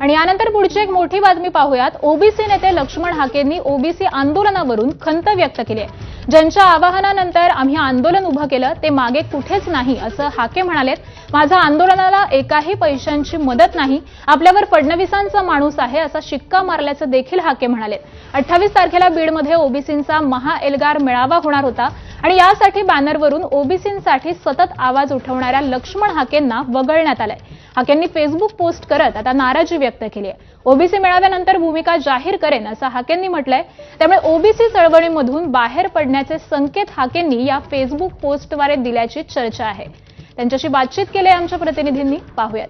आणि यानंतर पुढची एक मोठी बातमी पाहूयात. ओबीसी नेते लक्ष्मण हाकेंनी ओबीसी आंदोलनावरून खंत व्यक्त केली आहे. ज्यांच्या आवाहनानंतर आम्ही आंदोलन उभं केलं ते मागे कुठेच नाही असं हाके म्हणालेत. माझा आंदोलनाला एकाही पैशांची मदत नाही आपल्यावर फडणवीसांचा माणूस आहे असा शिक्का मारल्याचं देखील हाके म्हणालेत. अठ्ठावीस तारखेला बीडमध्ये ओबीसींचा महाएल्गार मेळावा होणार होता. आणि यासाठी बॅनरवरून ओबीसींसाठी सतत आवाज उठवणाऱ्या लक्ष्मण हाकेंना वगळण्यात आलंय. हाकेंनी फेसबुक पोस्ट करत आता नाराजी व्यक्त केली आहे. ओबीसी मेळाव्यानंतर भूमिका जाहीर करेन असं हाकेंनी म्हटलंय. त्यामुळे ओबीसी चळवळीमधून बाहेर पडण्याचे संकेत हाकेंनी या फेसबुक पोस्टद्वारे दिल्याची चर्चा आहे. त्यांच्याशी बातचीत केली आमच्या प्रतिनिधींनी. पाहूयात.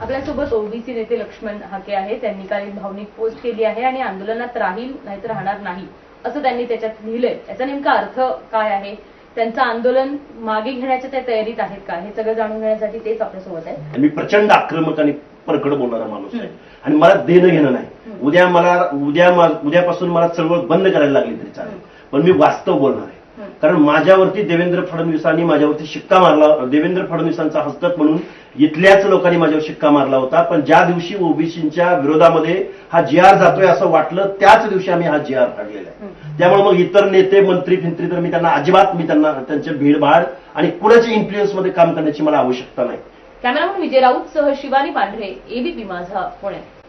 आपल्यासोबत ओबीसी नेते लक्ष्मण हाके आहे त्यांनी काल भावनिक पोस्ट केली आहे आणि आंदोलनात राहील नाहीतर राहणार नाही. असं त्यांनी त्याच्यात लिहिलंय. याचा नेमका अर्थ काय आहे? त्यांचं आंदोलन मागे घेण्याच्या त्या तयारीत आहेत का? हे सगळं जाणून घेण्यासाठी तेच आपल्यासोबत आहे. मी प्रचंड आक्रमक आणि परकड बोलणारा माणूस आहे. आणि मला देणं घेणं नाही. उद्या मला उद्या उद्यापासून मला चळवळ बंद करायला लागली तरी चालेल. पण मी वास्तव बोलणार आहे. कारण माझ्यावरती देवेंद्र फडणवीसांनी माझ्यावरती शिक्का मारला देवेंद्र फडणवीसांचा हस्तक म्हणून इथल्याच लोकांनी माझ्यावर शिक्का मारला होता. पण ज्या दिवशी ओबीसीच्या विरोधामध्ये हा जी आर जातोय असं वाटलं त्याच दिवशी आम्ही हा जी आर काढलेला आहे. त्यामुळे मग इतर नेते मंत्री फिंत्री तर मी त्यांना अजिबात मी त्यांना त्यांच्या भीडभाड आणि कुणाच्या इन्फ्लुएन्समध्ये काम करण्याची मला आवश्यकता नाही. कॅमेरामन विजय राऊत सह शिवानी पांढरे एबीपी माझा पुणे.